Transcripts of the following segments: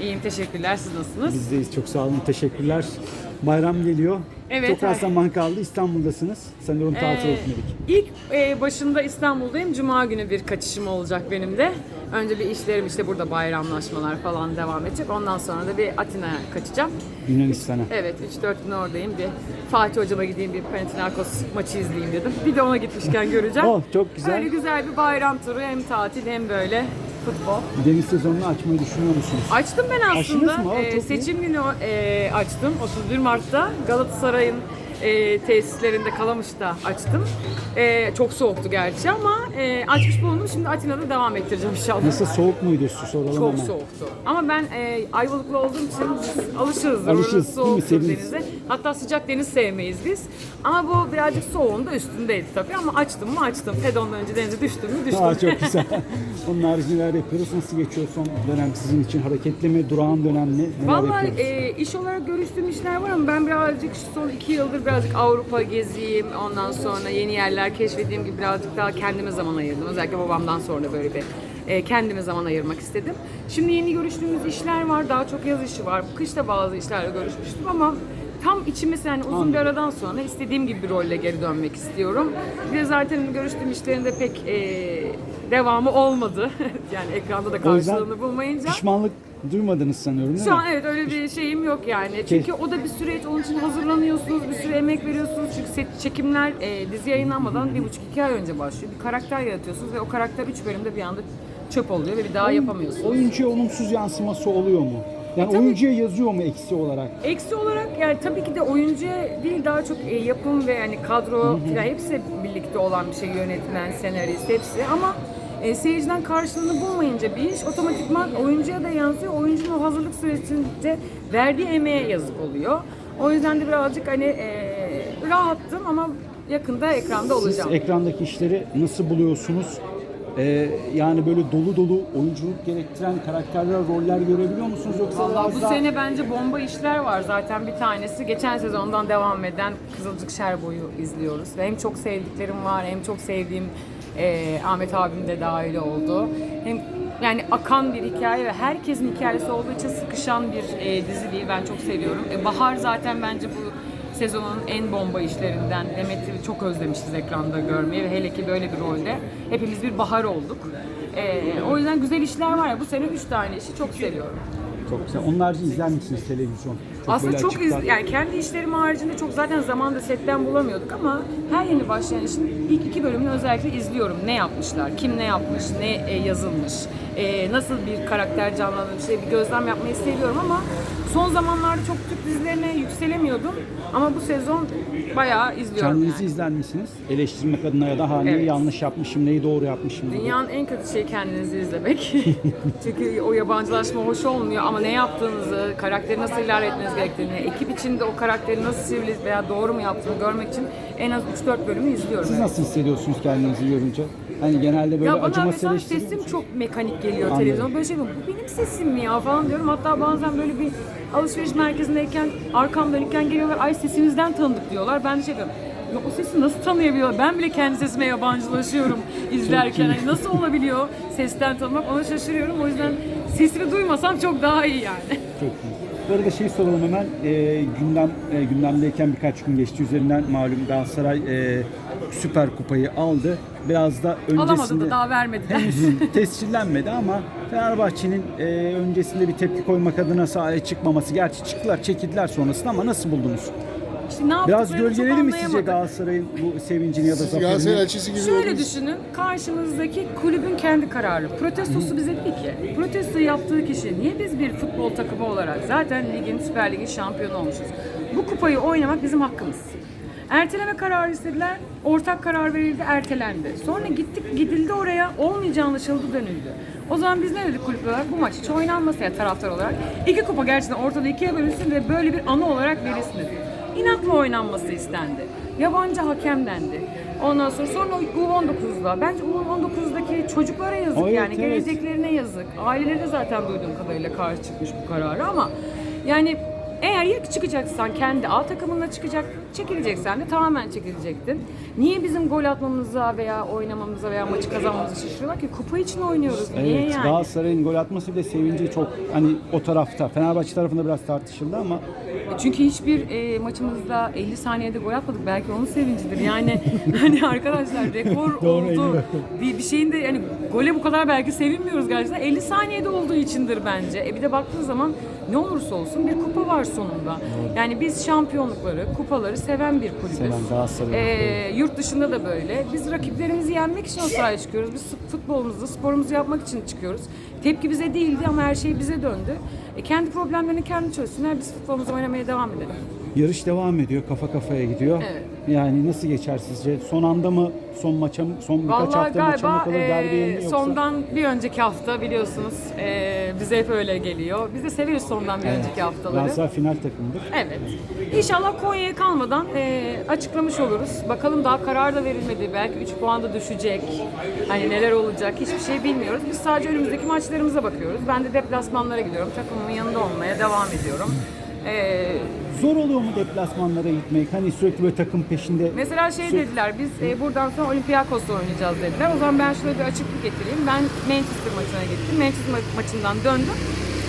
İyiyim teşekkürler. Siz nasılsınız? Bizdeyiz. Çok sağ olun. Teşekkürler. Bayram geliyor. Evet, Çok az zaman kaldı. İstanbul'dasınız. Sanıyorum tatil Ee, dedik. İlk e, başında İstanbul'dayım. Cuma günü bir kaçışım olacak benim de. Önce bir işlerim işte burada bayramlaşmalar falan devam edecek. Ondan sonra da bir Atina'ya kaçacağım. Yunanistan'a. Evet 3-4 gün oradayım. Bir Fatih Hocama gideyim bir Panathinaikos maçı izleyeyim dedim. Bir de ona gitmişken göreceğim. Oh, çok güzel. Öyle güzel bir bayram turu hem tatil hem böyle futbol. Deniz sezonunu açmayı düşünüyor musunuz? Açtım ben aslında. Mı? Aa, Ee, çok iyi. seçim günü e, açtım. 31 Mart'ta Galatasaray'ın e, tesislerinde Kalamış'ta açtım. E, çok soğuktu gerçi ama e, açmış bulundum. Şimdi Atina'da devam ettireceğim inşallah. Nasıl soğuk muydu su soralım Çok hemen. soğuktu. Ama ben e, Ayvalıklı olduğum için biz. Alışırız, Orası değil mi? soğuktur Severiz. denize. Hatta sıcak deniz sevmeyiz biz. Ama bu birazcık soğuğun da üstündeydi tabii. Ama açtım mı açtım. Fedon'dan önce denize düştüm mü düştüm. Aa, çok güzel. Onun harici neler yapıyoruz? Nasıl geçiyor son dönem sizin için? Hareketli mi? Durağan dönem mi? Neler Vallahi yapıyoruz? e, iş olarak görüştüğüm işler var ama ben birazcık son iki yıldır birazcık Avrupa geziyim. Ondan sonra yeni yerler keşfettiğim gibi birazcık daha kendime zaman ayırdım. Özellikle babamdan sonra böyle bir e, kendime zaman ayırmak istedim. Şimdi yeni görüştüğümüz işler var. Daha çok yaz işi var. Kışta bazı işlerle görüşmüştüm ama tam içime yani uzun bir aradan sonra istediğim gibi bir rolle geri dönmek istiyorum. Bir de zaten görüştüğüm işlerin de pek e, devamı olmadı. yani ekranda da karşılığını bulmayınca. Pişmanlık duymadınız sanıyorum değil Şu mi? an evet öyle bir şeyim yok yani. Çünkü o da bir süreç. Onun için hazırlanıyorsunuz, bir sürü emek veriyorsunuz. Çünkü set çekimler e, dizi yayınlanmadan bir buçuk iki ay önce başlıyor. Bir karakter yaratıyorsunuz ve o karakter üç bölümde bir anda çöp oluyor ve bir daha yapamıyorsunuz. Oyuncuya olumsuz yansıması oluyor mu? Yani E, tabii. oyuncuya yazıyor mu eksi olarak? Eksi olarak yani tabii ki de oyuncuya değil daha çok e, yapım ve yani kadro falan hepsi birlikte olan bir şey yönetmen, senarist hepsi ama e, seyirciden karşılığını bulmayınca bir iş otomatikman oyuncuya da yansıyor. Oyuncunun o hazırlık sürecince verdiği emeğe yazık oluyor. O yüzden de birazcık hani e, rahattım ama yakında ekranda Siz olacağım. ekrandaki işleri nasıl buluyorsunuz? Ee, yani böyle dolu dolu oyunculuk gerektiren karakterler, roller görebiliyor musunuz? Yoksa Vallahi bu daha- sene bence bomba işler var zaten bir tanesi. Geçen sezondan devam eden Kızılcık Şerbo'yu izliyoruz. Ve hem çok sevdiklerim var hem çok sevdiğim e, Ahmet abim de dahil oldu. Hem yani akan bir hikaye ve herkesin hikayesi olduğu için sıkışan bir e, dizi değil. Ben çok seviyorum. E, Bahar zaten bence bu sezonun en bomba işlerinden. Demet'i çok özlemişiz ekranda görmeyi ve hele ki böyle bir rolde. Hepimiz bir bahar olduk. E, o yüzden güzel işler var ya bu sene 3 tane işi çok seviyorum. Çok güzel. Onun izler misiniz televizyon? Çok Aslında böyle çok açıklar. iz, yani kendi işlerim haricinde çok zaten zamanda setten bulamıyorduk ama her yeni başlayan işin ilk iki bölümünü özellikle izliyorum. Ne yapmışlar, kim ne yapmış, ne e, yazılmış, e, nasıl bir karakter canlandırmış diye bir gözlem yapmayı seviyorum ama son zamanlarda çok Türk dizilerine yükselemiyordum. Ama bu sezon bayağı izliyorum Kendinizi yani. izler misiniz? Eleştirmek adına ya da ha neyi Evet. yanlış yapmışım, neyi doğru yapmışım gibi. Dünyanın en kötü şeyi kendinizi izlemek. Çünkü o yabancılaşma hoş olmuyor ama ne yaptığınızı, karakteri nasıl ilerletmeniz etmeniz gerektiğini, ekip içinde o karakteri nasıl sivri veya doğru mu yaptığını görmek için en az 3-4 bölümü izliyorum. Siz evet. nasıl hissediyorsunuz kendinizi görünce? Hani genelde böyle Ya bana acımasız mesela sesim çok mekanik geliyor Anladım. televizyonda. Böyle şey bu benim sesim mi ya falan diyorum. Hatta bazen böyle bir alışveriş merkezindeyken arkam dönükken geliyorlar. Ay sesinizden tanıdık diyorlar. Ben de şey diyorum. Ya o sesi nasıl tanıyabiliyorlar? Ben bile kendi sesime yabancılaşıyorum izlerken. Hani nasıl olabiliyor sesten tanımak? Ona şaşırıyorum. O yüzden sesini duymasam çok daha iyi yani. Çok iyi. Bu arada şey soralım hemen. Ee, gündem e, gündemdeyken birkaç gün geçti üzerinden malum Galatasaray e, Süper Kupayı aldı. Biraz da öncesinde Alamadı da daha vermediler. henüz tescillenmedi ama Fenerbahçe'nin e, öncesinde bir tepki koymak adına sahaya çıkmaması. Gerçi çıktılar, çekildiler sonrasında ama nasıl buldunuz? İşte ne Biraz gölgeledi mi sizce. Galatasaray'ın bu sevincini ya da Siz Galatasaray zaferini? elçisi gibi Şöyle oldunuz. düşünün, karşınızdaki kulübün kendi kararı. Protestosu bize dedi ki, protesto yaptığı kişi niye biz bir futbol takımı olarak zaten ligin, Süper Lig'in şampiyonu olmuşuz. Bu kupayı oynamak bizim hakkımız. Erteleme kararı istediler, ortak karar verildi, ertelendi. Sonra gittik, gidildi oraya, olmayacağı anlaşıldı, dönüldü. O zaman biz ne dedik kulüp olarak? Bu maç hiç oynanmasa ya taraftar olarak. iki kupa gerçekten ortada ikiye bölünsün ve böyle bir anı olarak verilsin dedik. İnatla oynanması istendi. Yabancı hakem dendi. Ondan sonra sonra U19'da. Bence U19'daki çocuklara yazık Evet, yani. evet. Geleceklerine yazık. Aileleri de zaten duyduğum kadarıyla karşı çıkmış bu karara ama yani Eğer ya çıkacaksan kendi A takımınla çıkacak, çekileceksen de tamamen çekilecektin. Niye bizim gol atmamıza veya oynamamıza veya maçı kazanmamıza şaşırıyorlar ki? Kupa için oynuyoruz. Niye Evet, yani? Galatasaray'ın gol atması bile sevinci çok hani o tarafta. Fenerbahçe tarafında biraz tartışıldı ama Çünkü hiçbir e, maçımızda 50 saniyede gol atmadık. Belki onun sevincidir. Yani hani arkadaşlar rekor Doğru, oldu. Bir, bir şeyin de yani gole bu kadar belki sevinmiyoruz gerçekten. 50 saniyede olduğu içindir bence. E bir de baktığın zaman ne olursa olsun bir kupa var sonunda. Yani biz şampiyonlukları, kupaları seven bir kulübüz. Seven, Galatasaray. E, yurt dışında da böyle. Biz rakiplerimizi yenmek için o sahaya çıkıyoruz. Biz futbolumuzu, sporumuzu yapmak için çıkıyoruz. Tepki bize değildi ama her şey bize döndü. E, kendi problemlerini kendi çözsünler. Biz futbolumuzu oynamaya devam edelim. yarış devam ediyor. Kafa kafaya gidiyor. Evet. Yani nasıl geçer sizce? Son anda mı son maça mı- son birkaç Vallahi hafta maça mı galiba kalır derbiye mi e, yoksa? sondan bir önceki hafta biliyorsunuz e, bize hep öyle geliyor. Biz de severiz sondan bir önceki haftaları. Galatasaray final takımıdır. Evet. İnşallah Konya'ya kalmadan e, açıklamış oluruz. Bakalım daha karar da verilmedi. Belki 3 puan da düşecek. Hani neler olacak hiçbir şey bilmiyoruz. Biz sadece önümüzdeki maçlarımıza bakıyoruz. Ben de deplasmanlara gidiyorum. Takımımın yanında olmaya devam ediyorum. E, Zor oluyor mu deplasmanlara gitmek? Hani sürekli böyle takım peşinde. Mesela şey dediler, biz e, buradan sonra Olympiakos'la oynayacağız dediler. O zaman ben şöyle bir açıklık getireyim. Ben Manchester maçına gittim. Manchester ma- maçından döndüm.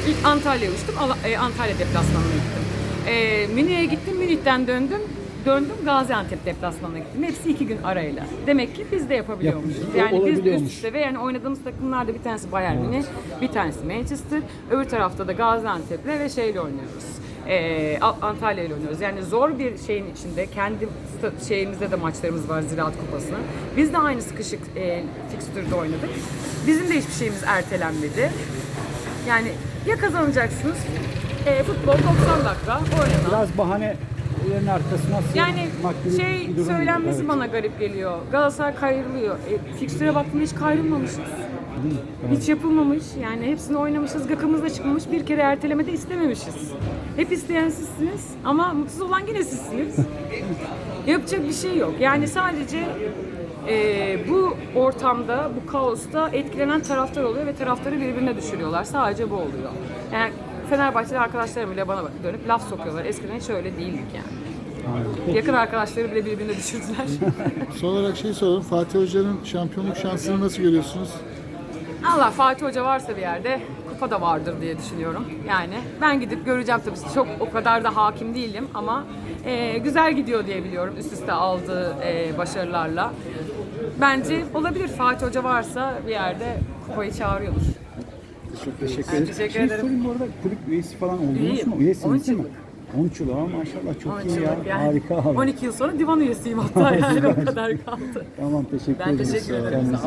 İlk Antalya'ya uçtum. Ala- e, Antalya deplasmanına gittim. E, Münih'e gittim. Münih'ten döndüm. Döndüm Gaziantep deplasmanına gittim. Hepsi iki gün arayla. Demek ki biz de yapabiliyormuşuz. Yap- Yani biz de üst üste ve yani oynadığımız takımlarda bir tanesi Bayern Münih, bir tanesi Manchester, öbür tarafta da Gaziantep'le ve şeyle oynuyoruz. A- Antalya ile oynuyoruz. Yani zor bir şeyin içinde kendi şeyimizde de maçlarımız var Ziraat Kupası'nı. Biz de aynı sıkışık e, fikstürde oynadık. Bizim de hiçbir şeyimiz ertelenmedi. Yani ya kazanacaksınız, e, futbol 90 dakika oynanan. Biraz bahanelerin arkasına Yani şey söylenmesi Evet. bana garip geliyor. Galatasaray kayrılıyor. E, fikstüre baktığımda hiç kayrılmamışız. Hiç yapılmamış. Yani hepsini oynamışız, gakımız da çıkmamış. Bir kere erteleme de istememişiz. Hep isteyen sizsiniz ama mutsuz olan yine sizsiniz. Yapacak bir şey yok. Yani sadece e, bu ortamda, bu kaosta etkilenen taraftar oluyor ve taraftarı birbirine düşürüyorlar. Sadece bu oluyor. Yani Fenerbahçeli arkadaşlarım bile bana dönüp laf sokuyorlar. Eskiden hiç öyle değildik yani. Yakın arkadaşları bile birbirine düşürdüler. Son olarak şey soralım. Fatih Hoca'nın şampiyonluk şansını nasıl görüyorsunuz? Allah Fatih Hoca varsa bir yerde kupa da vardır diye düşünüyorum. Yani ben gidip göreceğim tabii çok o kadar da hakim değilim ama e, güzel gidiyor diye biliyorum üst üste aldığı e, başarılarla. Bence olabilir Fatih Hoca varsa bir yerde kupayı çağırıyordur. Çok teşekkür Ben ederim. teşekkür şey ederim. sorayım bu arada kulüp üyesi falan oldunuz mu? Üyesiniz 13 değil mi? yıllık. 13 yıl ama maşallah çok 13 iyi ya. yani. Harika abi. 12 yıl sonra divan üyesiyim hatta yani o kadar kaldı. Tamam teşekkür Ben ederiz. teşekkür ederim,